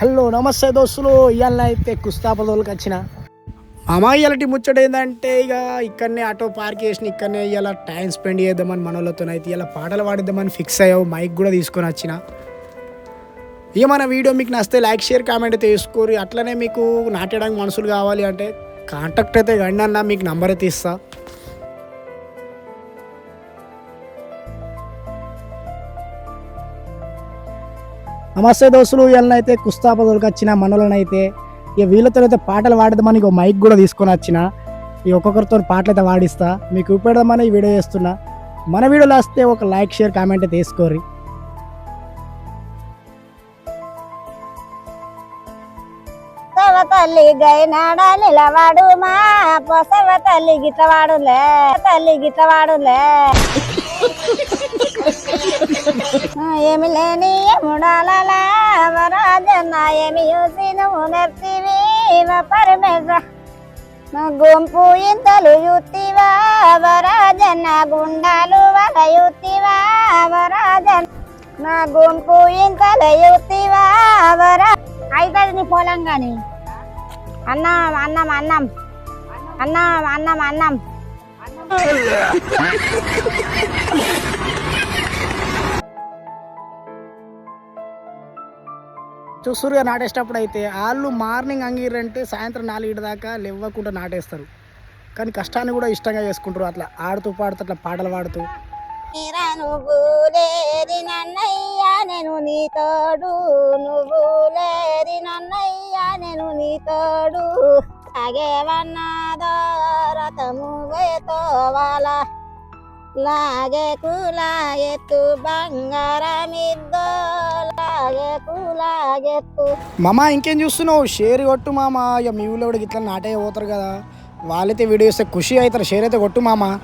Hello నమస్తే దోస్తులు. ఇవాళ అయితే కుస్తాపదోళ్ళకి వచ్చిన. మామ ఇవాళ ముచ్చట ఏంటంటే ఇక ఇక్కడనే ఆటో పార్క్ చేసిన ఇక్కడనే ఇలా టైం స్పెండ్ చేద్దామని మనోళ్ళతో అయితే ఇలా పాటలు పాడిద్దామని ఫిక్స్ అయ్యావు మైక్ కూడా తీసుకొని వచ్చిన. ఇక మన వీడియో మీకు నచ్చితే లైక్ షేర్ కామెంట్ అయితే వేసుకోరు అట్లనే మీకు నాటడానికి మనుషులు కావాలి అంటే కాంటాక్ట్ అయితే గండి అన్న మీకు నంబర్ అయితే ఇస్తాను నమస్తే దోస్తులు వీళ్ళనైతే కుస్తాపదోళ్ళకి వచ్చిన మనలనైతే ఇక వీళ్ళతో అయితే పాటలు పాడదామని ఇక మైక్ కూడా తీసుకొని వచ్చిన. ఈ ఒక్కొక్కరితో పాటలు అయితే పాడిస్తా. మీకు ఉపయోగమని ఈ వీడియో చేస్తున్నా. మన వీడియోలో వస్తే ఒక లైక్ షేర్ కామెంట్ అయితే వేసుకోరి తల్లి గైనాడ నిలవాడు మా పొసవ తల్లి గిట్లవాడులే తల్లి గిట్లవాడులే. ఏమి లేని వరాజన్న ఏమి చూసి నువ్వు పరమేశ గుంపు ఇంతలు యుత్తివా వరాజన్న గుండాలు వల యుత్తివా వరాజన్న నా గుంపు ఇంతలు యుత్తివా వరా అవుతుంది నీ పొలం కానీ అన్నం అన్నం అన్నం. అన్నం అన్నం అన్నం. చూస్తురుగా నాటేసేటప్పుడు అయితే వాళ్ళు మార్నింగ్ అంగీరంటే సాయంత్రం నాలుగు దాకా లేవ్వకుండా నాటేస్తారు. కానీ కష్టాన్ని కూడా ఇష్టంగా చేసుకుంటారు. అట్లా ఆడుతూ పాడుతూ అట్లా పాటలు పాడుతూ. నువ్వు లేరి నన్నయ్య నేను నీ తోడు. నువ్వు లేరి నన్నయ్య నేను నీ తోడు. లాగేవన్నాదో రథము వేతోవాల లాగే కులాగెత్తు బంగారమిద్దో లాగే కులాగెత్తు మామ ఇంకేం చూస్తున్నావు? షేర్ కొట్టు మామ. ఇక మీ ఊళ్ళో కూడా ఇట్లా నాటే పోతారు కదా. వాళ్ళైతే వీడియో ఖుషి అవుతారు. షేర్ అయితే కొట్టు మామ.